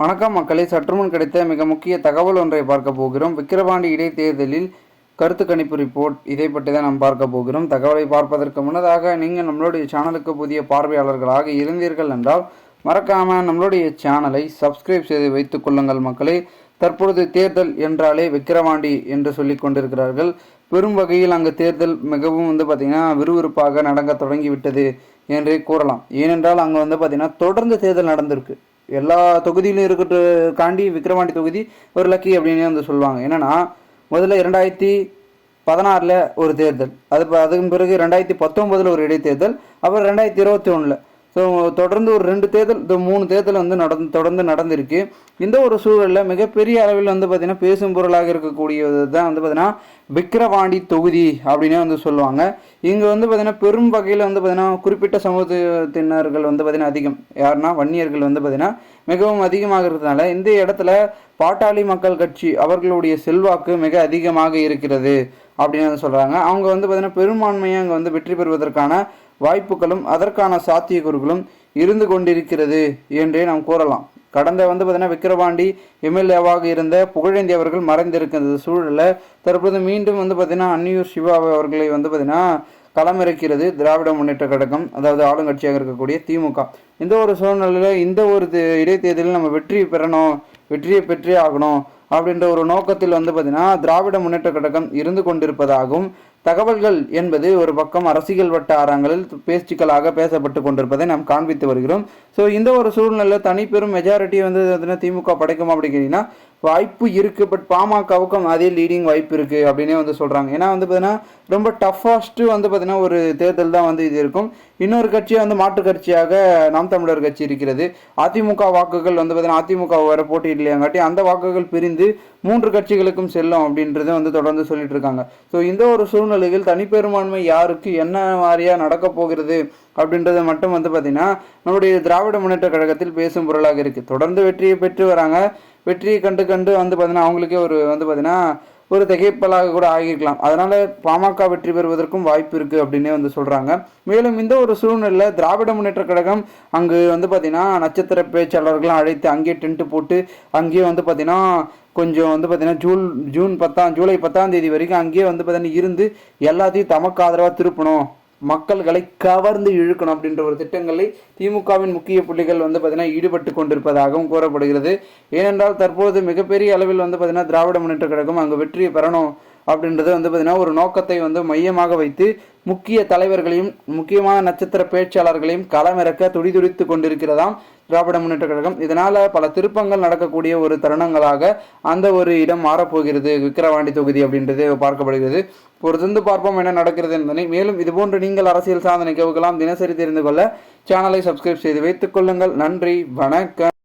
வணக்கம் மக்களே. சற்றுமுன் கிடைத்த மிக முக்கிய தகவல் ஒன்றை பார்க்க போகிறோம். விக்கிரவாண்டி இடைத்தேர்தலில் கருத்து கணிப்பு ரிப்போர்ட். இதை பற்றி தான் நாம் பார்க்க போகிறோம். தகவலை பார்ப்பதற்கு முன்னதாக நீங்கள் நம்மளுடைய சேனலுக்கு புதிய பார்வையாளர்களாக இருந்தீர்கள் என்றால் மறக்காமல் நம்மளுடைய சேனலை சப்ஸ்கிரைப் செய்து வைத்துக் கொள்ளுங்கள் மக்களே. தற்பொழுது தேர்தல் என்றாலே விக்கிரவாண்டி என்று சொல்லிக் கொண்டிருக்கிறார்கள். பெரும் வகையில் அங்கு தேர்தல் மிகவும் வந்து பார்த்திங்கன்னா விறுவிறுப்பாக நடக்க தொடங்கிவிட்டது என்றே கூறலாம். ஏனென்றால் அங்கே வந்து பார்த்திங்கன்னா தொடர்ந்து தேர்தல் நடந்திருக்கு. எல்லா தொகுதியிலும் இருக்கட்டு காண்டி விக்ரவாண்டி தொகுதி ஒரு லக்கி அப்படின்னு வந்து சொல்லுவாங்க. என்னன்னா முதல்ல இரண்டாயிரத்தி பதினாறில் ஒரு தேர்தல். அது அதுக்கு பிறகு ரெண்டாயிரத்தி பத்தொம்போதில் ஒரு இடைத்தேர்தல். அப்புறம் ரெண்டாயிரத்தி இருபத்தி ஒன்றில் ஸோ தொடர்ந்து ஒரு ரெண்டு தேர்தல் இந்த மூணு தேர்தல் வந்து நடந்து தொடர்ந்து நடந்திருக்கு. இந்த ஒரு சூழலில் மிகப்பெரிய அளவில் வந்து பார்த்திங்கன்னா பேசும் பொருளாக இருக்கக்கூடியது தான் வந்து பார்த்திங்கன்னா விக்கிரவாண்டி தொகுதி அப்படின்னே வந்து சொல்லுவாங்க. இங்கே வந்து பார்த்திங்கன்னா பெரும் வகையில் வந்து பார்த்திங்கன்னா குறிப்பிட்ட சமூகத்தினர்கள் வந்து பார்த்திங்கன்னா அதிகம். யாருன்னா வன்னியர்கள் வந்து பார்த்திங்கன்னா மிகவும் அதிகமாக இருக்கிறதுனால இந்த இடத்துல பாட்டாளி மக்கள் கட்சி அவர்களுடைய செல்வாக்கு மிக அதிகமாக இருக்கிறது அப்படின்னு வந்து சொல்கிறாங்க அவங்க வந்து பார்த்திங்கன்னா பெரும்பான்மையாக அங்கே வந்து வெற்றி பெறுவதற்கான வாய்ப்புகளும் அதற்கான சாத்தியக்கூறுகளும் இருந்து கொண்டிருக்கிறது என்றே நாம் கூறலாம். கடந்த வந்து பார்த்தீங்கன்னா விக்கிரவாண்டி எம்எல்ஏவாக இருந்த புகழேந்தி அவர்கள் மறைந்திருக்கிற சூழலில் தற்போது மீண்டும் வந்து பார்த்தீங்கன்னா அன்னியூர் சிவா அவர்களை வந்து பார்த்தீங்கன்னா களமிறக்கிறது திராவிட முன்னேற்ற கழகம் அதாவது ஆளுங்கட்சியாக இருக்கக்கூடிய திமுக. இந்த ஒரு சூழ்நிலையில் இந்த ஒரு இடைத்தேர்தலில் நம்ம வெற்றி பெறணும் வெற்றியை பெற்றே ஆகணும் அப்படின்ற ஒரு நோக்கத்தில் வந்து பார்த்தீங்கன்னா திராவிட முன்னேற்ற கழகம் இருந்து கொண்டிருப்பதாகவும் தகவல்கள் என்பது ஒரு பக்கம் அரசியல் வட்டாரங்களில் பேச்சுக்களாக பேசப்பட்டு கொண்டிருப்பதை நாம் காண்பித்து வருகிறோம். ஸோ இந்த ஒரு சூழ்நிலையில் தனிப்பெரும் மெஜாரிட்டி வந்து பார்த்தீங்கன்னா திமுக படைக்கும் அப்படிங்கிறீங்கன்னா வாய்ப்பு இருக்குது பட் பாமகவுக்கும் அதே லீடிங் வாய்ப்பு இருக்குது அப்படின்னே வந்து சொல்கிறாங்க ஏன்னா வந்து பார்த்தீங்கன்னா ரொம்ப டஃபாஸ்ட்டு வந்து பார்த்தீங்கன்னா ஒரு தேர்தல் தான் வந்து இது இருக்கும். இன்னொரு கட்சியாக வந்து மாற்று கட்சியாக நாம் தமிழர் கட்சி இருக்கிறது. அதிமுக வாக்குகள் வந்து பார்த்தீங்கன்னா அதிமுக வர போட்டி இல்லையாங்காட்டி அந்த வாக்குகள் பிரிந்து மூன்று கட்சிகளுக்கும் செல்லும் அப்படின்றத வந்து தொடர்ந்து சொல்லிட்டு இருக்காங்க. ஸோ இந்த ஒரு சூழ்நிலையில் தனிப்பெரும்பான்மை யாருக்கு என்ன மாதிரியா நடக்கப் போகிறது அப்படின்றது மட்டும் வந்து பார்த்தீங்கன்னா நம்முடைய திராவிட முன்னேற்ற கழகத்தில் பேசும் பொருளாக இருக்கு. தொடர்ந்து வெற்றியை பெற்று வராங்க. வெற்றியை கண்டு கண்டு வந்து பார்த்தீங்கன்னா அவங்களுக்கே ஒரு வந்து பார்த்தீங்கன்னா ஒரு திகைப்பலாக கூட ஆகியிருக்கலாம். அதனால் பாமக வெற்றி பெறுவதற்கும் வாய்ப்பு இருக்கு அப்படின்னே வந்து சொல்கிறாங்க மேலும் இந்த ஒரு சூழ்நிலையில் திராவிட முன்னேற்ற கழகம் அங்கு வந்து பார்த்தீங்கன்னா நட்சத்திர பேச்சாளர்கள்லாம் அழைத்து அங்கேயே டென்ட்டு போட்டு அங்கேயே வந்து பார்த்திங்கன்னா கொஞ்சம் வந்து பார்த்தீங்கன்னா ஜூன் ஜூன் பத்தாம் ஜூலை பத்தாம் தேதி வரைக்கும் அங்கேயே வந்து பார்த்தீங்கன்னா இருந்து எல்லாத்தையும் தமக்கு ஆதரவாக திருப்பணும். மக்கள்களை கவர்ந்து இழுக்கணும் அப்படின்ற ஒரு திட்டங்களை திமுகவின் முக்கிய புள்ளிகள் வந்து பார்த்தீங்கன்னா ஈடுபட்டு கொண்டிருப்பதாகவும் கூறப்படுகிறது. ஏனென்றால் தற்போது மிகப்பெரிய அளவில் வந்து பார்த்தீங்கன்னா திராவிட முன்னேற்ற கழகம் அங்கு வெற்றியை பெறணும். அப்படின்றது வந்து பார்த்திங்கன்னா ஒரு நோக்கத்தை வந்து மையமாக வைத்து முக்கிய தலைவர்களையும் முக்கியமான நட்சத்திர பேச்சாளர்களையும் களமிறக்க துடிதுடித்து கொண்டிருக்கிறதாம் திராவிட முன்னேற்ற கழகம். இதனால் பல திருப்பங்கள் நடக்கக்கூடிய ஒரு தருணங்களாக அந்த ஒரு இடம் மாறப்போகிறது. விக்கிரவாண்டி தொகுதி அப்படின்றது பார்க்கப்படுகிறது. பொறுத்திருந்து பார்ப்போம் என்ன நடக்கிறது என்பதை மேலும் இதுபோன்று நீங்கள் அரசியல் சாதனை நிகழ்வுகளாம் தினசரி தெரிந்து கொள்ள சேனலை சப்ஸ்கிரைப் செய்து வைத்துக் கொள்ளுங்கள். நன்றி வணக்கம்.